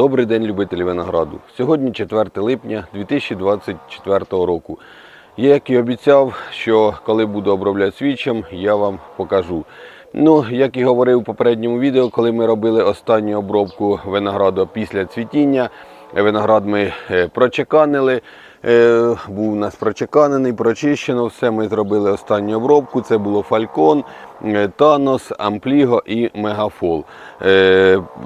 Добрий день, любителі винограду. Сьогодні 4 липня 2024 року. Як і обіцяв, що коли буду обробляти свічем, я вам покажу. Ну, як і говорив у попередньому відео, коли ми робили останню обробку винограду після цвітіння, виноград ми е, прочеканили. Е, Був у нас прочеканений, прочищено. Все ми зробили останню обробку. Це було Фалькон, Танос, Ампліго і Мегафол.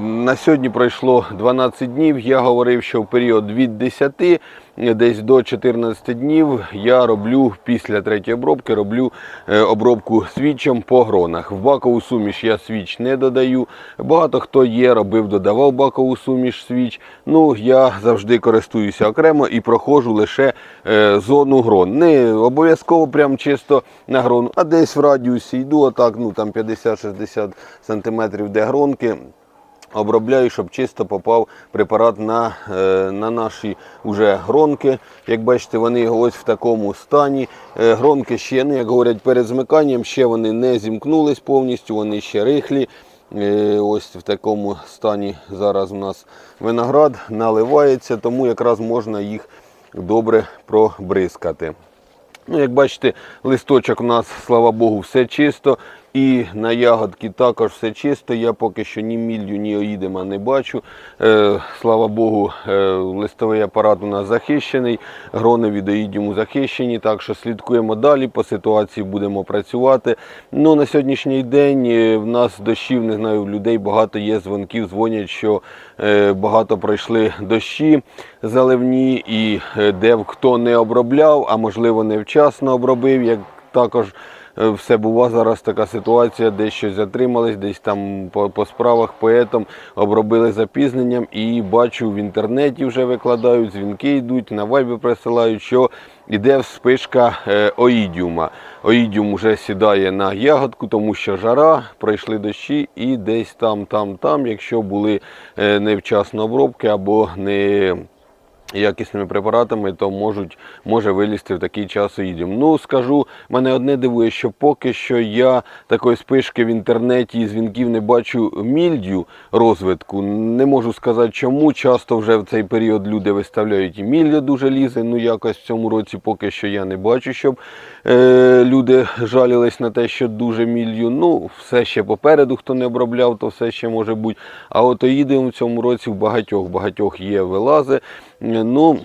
На сьогодні пройшло 12 днів. Я говорив, що в період від 10 десь до 14 днів я роблю після третьої обробки роблю е, обробку свічем по гронах. В бакову суміш я свіч не додаю. Багато хто є, робив, додавав бакову суміш свіч. Ну я завжди користуюся окремо і проходжу лише е, зону грон. Не обов'язково прям чисто на грону, а десь в радіусі йду отак, ну там 50-60 см де гронки. Обробляю, щоб чисто попав препарат на, е, на наші уже гронки. Як бачите, вони ось в такому стані. Е, Гронки ще, ну, як говорять, перед змиканням ще вони не зімкнулись повністю, вони ще рихлі. Е, Ось в такому стані зараз у нас виноград наливається, тому якраз можна їх добре пробризкати. Ну, як бачите, листочок у нас, слава Богу, все чисто. І на ягодки також все чисто. Я поки що ні міллю, ні оїдема не бачу. Е, слава Богу, е, листовий апарат у нас захищений, грони від оїдіму захищені, так що слідкуємо далі, по ситуації будемо працювати. Ну, на сьогоднішній день е, в нас дощів, не знаю, людей багато є дзвонків, дзвонять, що е, багато пройшли дощі заливні, і е, де хто не обробляв, а можливо невчасно обробив, як також. Е, Все бува зараз така ситуація, десь щось затримались, десь там по, по справах поетом обробили запізненням і бачу в інтернеті вже викладають, дзвінки йдуть, на вайбі присилають, що іде вспишка е, оїдіума. Оїдіум вже сідає на ягодку, тому що жара, пройшли дощі і десь там, там, там, якщо були е, невчасно обробки або не якісними препаратами, то можуть, може вилізти в такий час оїдіум. Ну, скажу, мене одне дивує, що поки що я такої спишки в інтернеті і дзвінків не бачу мільдю розвитку. Не можу сказати чому. Часто вже в цей період люди виставляють і мільдя дуже лізе. Ну якось в цьому році поки що я не бачу, щоб е, люди жалілись на те, що дуже мілью. Ну, все ще попереду, хто не обробляв, то все ще може бути. А от оїдіум в цьому році в багатьох багатьох є вилази. Ну,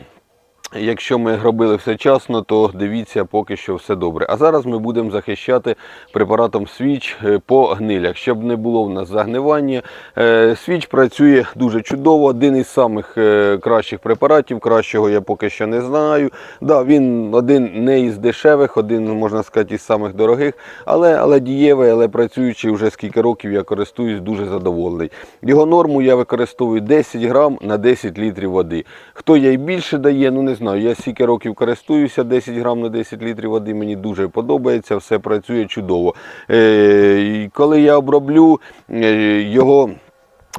Якщо ми робили все часно, то дивіться, поки що все добре. А зараз ми будемо захищати препаратом свіч е, по гнилях, щоб не було в нас загнивання. Е, Свіч працює дуже чудово. Один із самих е, кращих препаратів. Кращого я поки що не знаю. Да, він один не із дешевих, один, можна сказати, із самих дорогих, але, але дієвий, але працюючи вже скільки років, я користуюсь дуже задоволений. Його норму я використовую 10 грам на 10 літрів води. Хто їй більше дає, ну не знаю. Я стільки років користуюся, 10 грам на 10 літрів води мені дуже подобається, все працює чудово. Е, коли я оброблю е, його.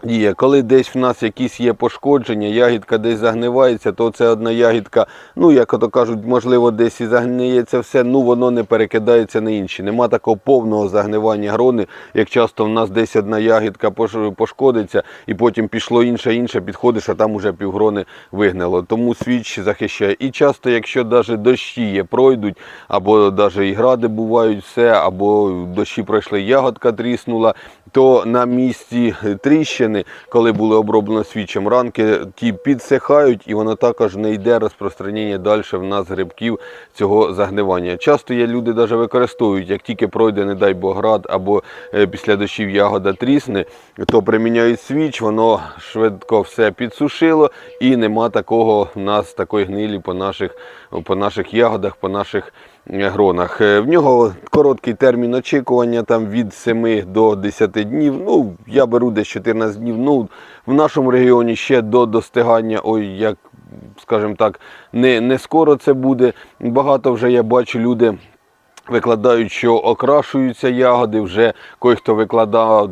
Діє, коли десь в нас якісь є пошкодження, ягідка десь загнивається, то це одна ягідка, ну як ото кажуть, можливо, десь і загниється все, ну воно не перекидається на інші. Нема такого повного загнивання грони, як часто в нас десь одна ягідка пошкодиться, і потім пішло інше, інше, підходиш, а там уже півгрони вигнило. Тому свіч захищає. І часто, якщо навіть дощі є, пройдуть, або навіть і гради бувають, все, або дощі пройшли, ягодка тріснула, то на місці тріщини, коли були оброблено свічем, ранки ті підсихають і воно також не йде розпространення далі в нас грибків цього загнивання. Часто є люди навіть використовують, як тільки пройде, не дай Бог град, або е, після дощів ягода трісне, то приміняють свіч, воно швидко все підсушило і нема такого в нас такої гнилі по наших, по наших ягодах, по наших гронах. Е, В нього короткий термін очікування там від 7 до 10 днів. Ну, я беру десь 14 днів. Ну, в нашому регіоні ще до достигання, ой, як скажімо так, не, не скоро це буде. Багато вже я бачу люди. Викладають, що окрашуються ягоди, вже кой хто викладав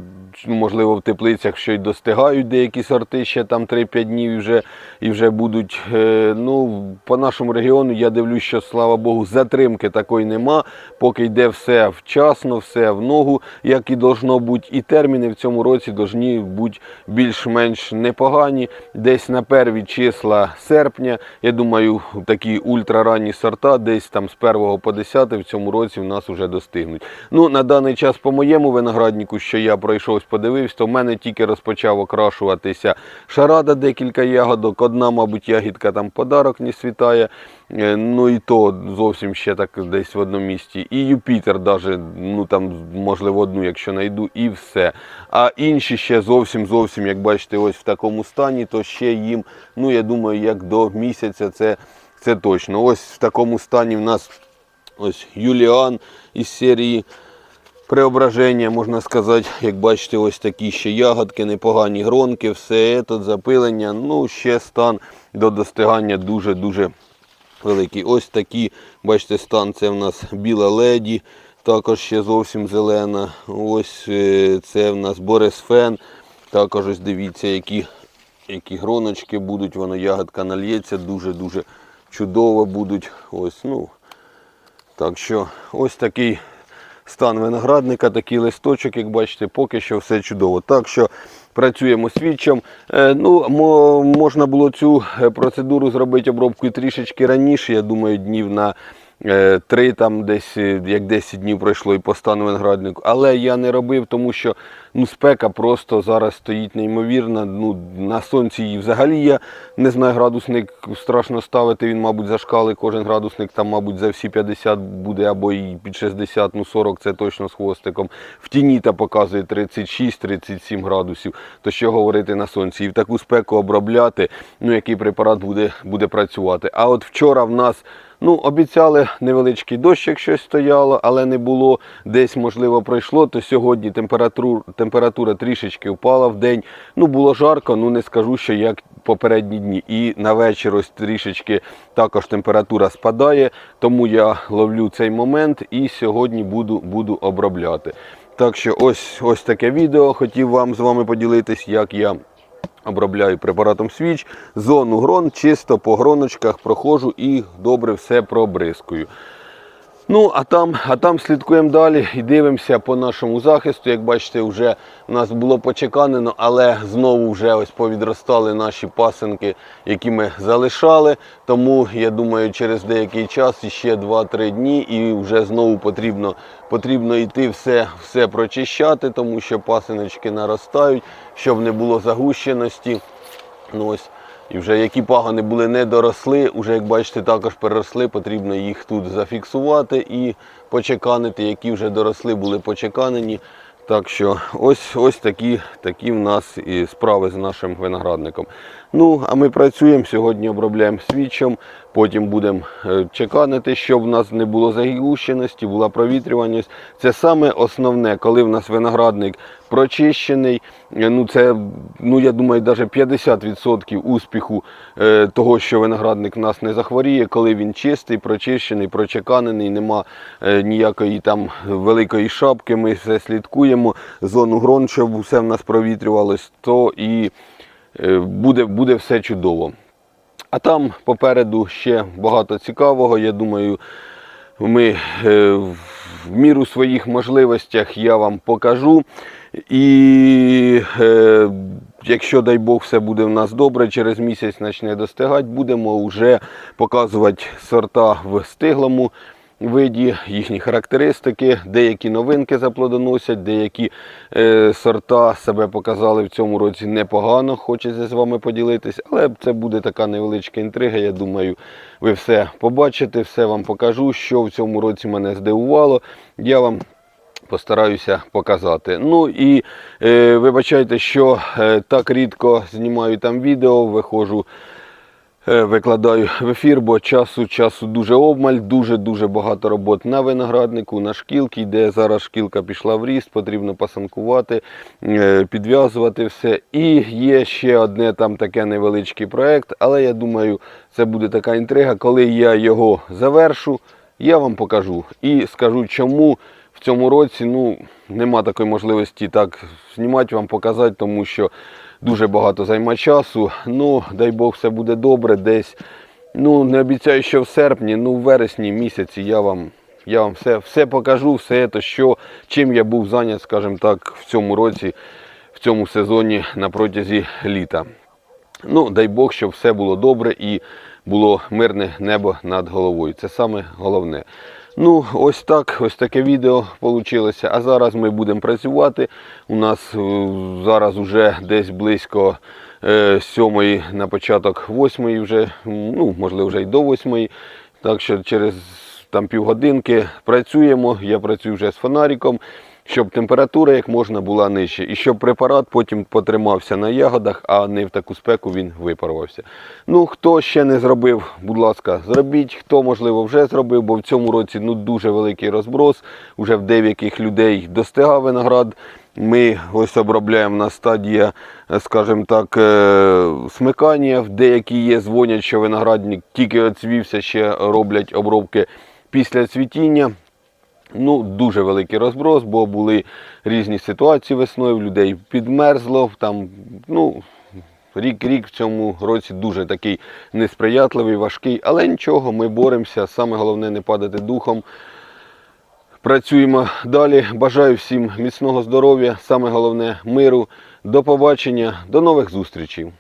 можливо, в теплицях що й достигають деякі сорти ще там 3-5 днів і вже, і вже будуть. Е, ну, по нашому регіону я дивлюсь, що слава Богу, затримки такої нема. Поки йде все вчасно, все в ногу, як і должно бути. І терміни в цьому році повинні бути більш-менш непогані. Десь на перві числа серпня. Я думаю, такі ультраранні сорта, десь там з 1 по 10 в цьому році в нас вже достигнуть. Ну, на даний час по моєму винограднику, що я пройшовся, подивився, то в мене тільки розпочав окрашуватися шарада, декілька ягодок. Одна, мабуть, ягідка там подарок не світає. Е, Ну і то зовсім ще так десь в одному місці. І Юпітер, даже, ну там, можливо, одну, якщо знайду, і все. А інші ще зовсім зовсім, як бачите, ось в такому стані, то ще їм, ну я думаю, як до місяця це, це точно. Ось в такому стані в нас ось Юліан із серії. Преображення, можна сказати, як бачите, ось такі ще ягодки, непогані гронки, все тут запилення. Ну, ще стан до достигання дуже-дуже великий. Ось такі, бачите, стан це в нас біла леді, також ще зовсім зелена. Ось е, це в нас Борисфен. Також ось дивіться, які, які гроночки будуть, воно ягодка нальється, дуже-дуже чудово будуть. Ось, ну, так що ось такий стан виноградника, такий листочок, як бачите, поки що все чудово. Так що працюємо свідчом. Е, ну, можна було цю е, процедуру зробити обробку трішечки раніше. Я думаю, днів на три там десь е, як 10 днів пройшло і по стану винограднику. Але я не робив, тому що ну, спека просто зараз стоїть неймовірна. Ну, на сонці її взагалі я не знаю, градусник страшно ставити. Він, мабуть, зашкали. Кожен градусник там, мабуть, за всі 50 буде або і під 60, ну 40 це точно з хвостиком. В тіні та показує 36-37 градусів. То що говорити на сонці? І в таку спеку обробляти, ну який препарат буде, буде працювати. А от вчора в нас. Ну, обіцяли невеличкий дощ, як щось стояло, але не було. Десь, можливо, пройшло, то сьогодні температура, температура трішечки впала в день. Ну, було жарко, ну не скажу, що як попередні дні. І на вечір ось трішечки також температура спадає, тому я ловлю цей момент і сьогодні буду, буду обробляти. Так що ось, ось таке відео. Хотів вам з вами поділитись, як я обробляю препаратом свіч. Зону грон чисто по гроночках проходжу і добре все пробризкую. Ну, а там, а там слідкуємо далі і дивимося по нашому захисту. Як бачите, вже в нас було почеканено, але знову вже ось повідростали наші пасинки, які ми залишали. Тому я думаю, через деякий час, ще 2-3 дні, і вже знову потрібно, потрібно йти все, все прочищати, тому що пасиночки наростають, щоб не було загущеності. Ну, ось. І вже які пагани були не доросли, вже як бачите, також переросли, потрібно їх тут зафіксувати і почеканити, які вже доросли, були почеканені. Так що ось ось такі, такі в нас і справи з нашим виноградником. Ну, а ми працюємо, сьогодні обробляємо свічом, потім будемо е, чеканити, щоб в нас не було загущеності, була провітрюваність. Це саме основне, коли в нас виноградник прочищений. е, Ну, це, ну, я думаю, навіть 50% успіху е, того, що виноградник в нас не захворіє, коли він чистий, прочищений, прочеканений, нема ніякої там великої шапки, ми все слідкуємо, зону грон, щоб все в нас провітрювалось, то і буде, буде все чудово. А там попереду ще багато цікавого. Я думаю, ми е, в міру своїх можливостях я вам покажу. І е, якщо, дай Бог, все буде в нас добре, через місяць почне достигати, будемо вже показувати сорта в стиглому виді, їхні характеристики, деякі новинки заплодоносять, деякі е, сорта себе показали в цьому році непогано, хочеться з вами поділитись, але це буде така невеличка інтрига. Я думаю, ви все побачите, все вам покажу, що в цьому році мене здивувало. Я вам Постараюся показати. Ну і е, вибачайте, що е, так рідко знімаю там відео, виходжу, викладаю в ефір, бо часу часу дуже обмаль, дуже-дуже багато робот на винограднику, на шкілки, де зараз шкілка пішла в ріст, потрібно пасанкувати, е, підв'язувати все. І є ще одне там таке невеличкий проект, але я думаю, це буде така інтрига, коли я його завершу, я вам покажу. І скажу, чому в цьому році ну, нема такої можливості так знімати вам, показати, тому що дуже багато займе часу. Ну, дай Бог, все буде добре. Десь, ну, не обіцяю, що в серпні, ну в вересні місяці я вам, я вам все, все покажу, все те, що, чим я був зайнят, скажімо так, в цьому році, в цьому сезоні на протязі літа. Ну, дай Бог, щоб все було добре і було мирне небо над головою. Це саме головне. Ну, ось так, ось таке відео вийшло. А зараз ми будемо працювати. У нас е, зараз вже десь близько е, сьомої на початок восьмої вже, ну, можливо, вже й до восьмої. Так що через там півгодинки працюємо. Я працюю вже з фонариком, щоб температура як можна була нижче. І щоб препарат потім потримався на ягодах, а не в таку спеку він випарувався. Ну, хто ще не зробив, будь ласка, зробіть. Хто, можливо, вже зробив, бо в цьому році ну, дуже великий розброс. Уже в деяких людей достигав виноград. Ми ось обробляємо на стадія, е, скажімо так, е, смикання. В деякі є, дзвонять, що виноградник тільки оцвівся, ще роблять обробки після цвітіння. Ну, дуже великий розброс, бо були різні ситуації весною, людей підмерзло. Там, ну, рік рік в цьому році дуже такий несприятливий, важкий, але нічого, ми боремося. Саме головне не падати духом. Працюємо далі. Бажаю всім міцного здоров'я, саме головне миру. До побачення, до нових зустрічей.